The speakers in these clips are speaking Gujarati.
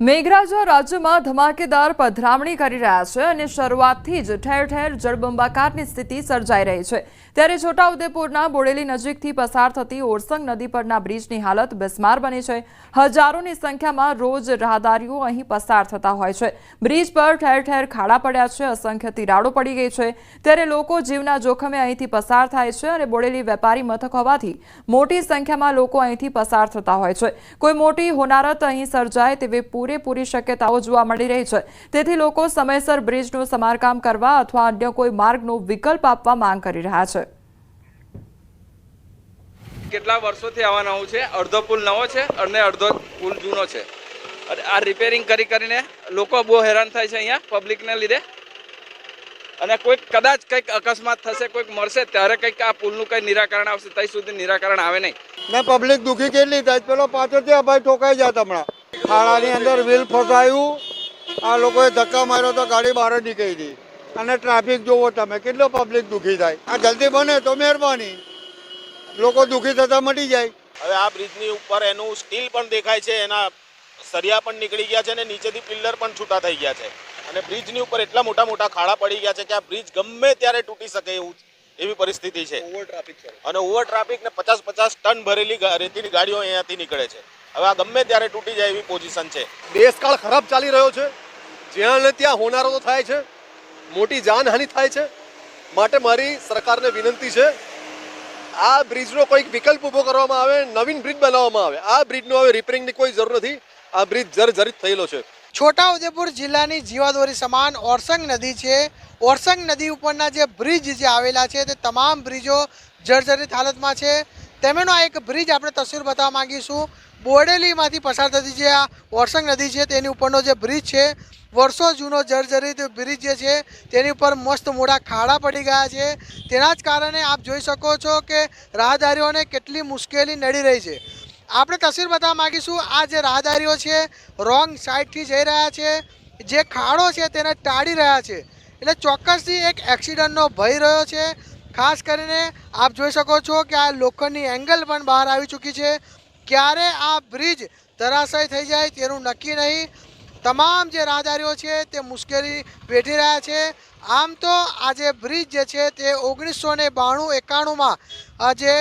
મેઘરાજા રાજ્યમાં ધમાકેદાર પધરામણી કરી રહ્યા છે અને શરૂઆતથી જ ઠેર ઠેર જળબંબાકારની સ્થિતિ સર્જાઈ રહી છે. ત્યારે છોટાઉદેપુરના બોડેલી નજીકથી પસાર થતી ઓરસંગ નદી પરના બ્રિજની હાલત બિસ્માર બની છે. હજારોની સંખ્યામાં રોજ રાહદારીઓ અહીં પસાર થતા હોય છે. બ્રિજ પર ઠેર ઠેર ખાડા પડ્યા છે, અસંખ્ય તિરાડો પડી ગઈ છે. ત્યારે લોકો જીવના જોખમે અહીંથી પસાર થાય છે અને બોડેલી વેપારી મથક હોવાથી મોટી સંખ્યામાં લોકો અહીંથી પસાર થતા હોય છે. કોઈ મોટી હોનારત અહીં સર્જાય તેવી પૂરેપૂરી શક્યતાઓ જોવા મળી રહી છે. તેથી લોકો સમયસર બ્રિજનું સમારકામ કરવા અથવા અન્ય કોઈ માર્ગનો વિકલ્પ આપવા માંગ કરી રહ્યા છે. કેટલા વર્ષોથી આવા નવું છે? અડધો પુલ નવો છે અને અડધો પુલ જૂનો છે. અને આ રિપેરિંગ કરી કરીને લોકો બહુ હેરાન થાય છે અહીંયા પબ્લિકને લીધે. અને કોઈક કદાચ કંઈક અકસ્માત થશે કોઈક મળશે ત્યારે કંઈક આ પુલનું કંઈ નિરાકરણ આવશે ત્યાં સુધી નિરાકરણ આવે નહીં. ને પબ્લિક દુખી કેટલી થાય? પેલો પાછળથી અભાઈ ઠોકાઈ જાય હમણાં. ખાડાની અંદર વ્હીલ ફસાયું. આ લોકોએ ધક્કા માર્યો તો ગાડી બહાર નીકળી હતી અને ટ્રાફિક જોવો તમે કેટલો પબ્લિક દુઃખી થાય. આ જલ્દી બને તો મહેરબાની. લોકો દુઃખી થતા મટી જાય. હવે આ બ્રિજની ઉપર એનું સ્ટીલ પણ દેખાય છે એના સરિયા પણ નીકળી ગયા છે અને નીચેથી પિલ્લર પણ છૂટા થઈ ગયા છે. અને બ્રિજની ઉપર એટલા મોટા મોટા ખાડા પડી ગયા છે કે આ બ્રિજ ગમે ત્યારે તૂટી શકે એવું એવી પરિસ્થિતિ છે. અને ઓવર ટ્રાફિક ને પચાસ પચાસ ટન ભરેલી રેતીની ગાડીઓ અહીંયાથી નીકળે છે. હવે આ ગમે ત્યારે તૂટી જાય એવી પોઝિશન છે. દેશકાળ ખરાબ ચાલી રહ્યો છે. જ્યાં ને ત્યાં હોનારો તો થાય છે. મોટી જાનહાનિ થાય છે. માટે મારી સરકારને વિનંતી છે આ બ્રિજનો કોઈક વિકલ્પ ઊભો કરવામાં આવે નવીન બ્રિજ બનાવવામાં આવે. આ બ્રિજનો હવે રિપેરિંગની કોઈ જરૂર નથી. આ બ્રિજ જર્જરિત થયેલો છે. છોટાઉદેપુર જિલ્લાની જીવાદોરી સમાન ઓરસંગ નદી છે. ઓરસંગ નદી ઉપરના જે બ્રિજ જે આવેલા છે તે તમામ બ્રિજો જર્જરિત હાલતમાં છે. તેમેનો આ એક બ્રિજ આપણે તસવીર બતાવવા માગીશું. બોડેલીમાંથી પસાર થતી જે આ ઓરસંગ નદી છે, તેની ઉપરનો જે બ્રિજ છે, વર્ષો જૂનો જર્જરિત બ્રિજ જે છે, તેની ઉપર મસ્ત મોટા ખાડા પડી ગયા છે. તેના જ કારણે આપ જોઈ શકો છો કે રાહદારીઓને કેટલી મુશ્કેલી નડી રહી છે. આપણે તસવીર બતાવવા માગીશું, આ જે રાહદારીઓ છે, રોંગ સાઈડથી જઈ રહ્યા છે. જે ખાડો છે, તેને ટાળી રહ્યા છે. એટલે ચોક્કસથી એક એક્સિડન્ટનો ભય રહ્યો છે. ખાસ કરીને આપ જોઈ શકો છો કે આ લોખંડની એંગલ પણ બહાર આવી ચૂકી છે. ક્યારે આ બ્રિજ ધરાશય થઈ જાય તેનું નક્કી નહીં. તમામ જે રાહદારીઓ છે તે મુશ્કેલી વેઠી રહ્યા છે. આમ તો આ જે બ્રિજ જે છે તે ઓગણીસો ને બાણું એકાણુંમાં જે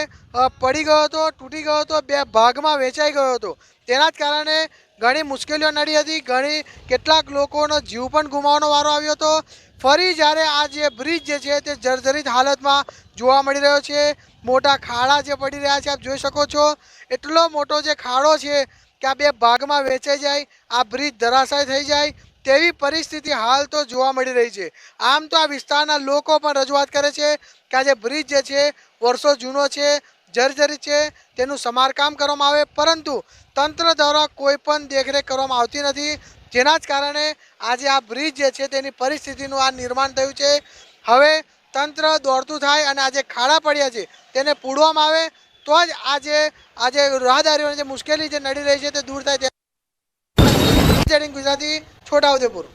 પડી ગયો હતો, તૂટી ગયો હતો, બે ભાગમાં વેચાઈ ગયો હતો. તેના જ કારણે ઘણી મુશ્કેલીઓ નડી હતી. ઘણી કેટલાક લોકોનો જીવ પણ ગુમાવવાનો વારો આવ્યો હતો. ફરી જ્યારે આ જે બ્રિજ જે છે તે જર્જરિત હાલતમાં જોવા મળી રહ્યો છે. મોટા ખાડા જે પડી રહ્યા છે, આપ જોઈ શકો છો. એટલો મોટો જે ખાડો છે કે આ બે ભાગમાં વેચાઈ જાય, આ બ્રિજ ધરાશાય થઈ જાય, તેવી પરિસ્થિતિ હાલ તો જોવા મળી રહી છે. આમ તો આ વિસ્તારના લોકો પણ રજૂઆત કરે છે કે આ જે બ્રિજ જે છે, વર્ષો જૂનો છે, જર્જરિત છે, તેનું સમારકામ કરવામાં આવે, પરંતુ તંત્ર દ્વારા કોઈ પણ દેખરેખ કરવામાં આવતી નથી. જેના જ કારણે આજે આ બ્રિજ જે છે, તેની પરિસ્થિતિનું આ નિર્માણ થયું છે. હવે તંત્ર દોડતું થાય અને આજે ખાડા પડ્યા છે, તેને પૂડવામાં આવે, તો જ આજે આજે રાહદારીઓને જે મુશ્કેલી જે નડી રહી છે તે દૂર થાય તે ગુજરાતી છોટાઉદેપુર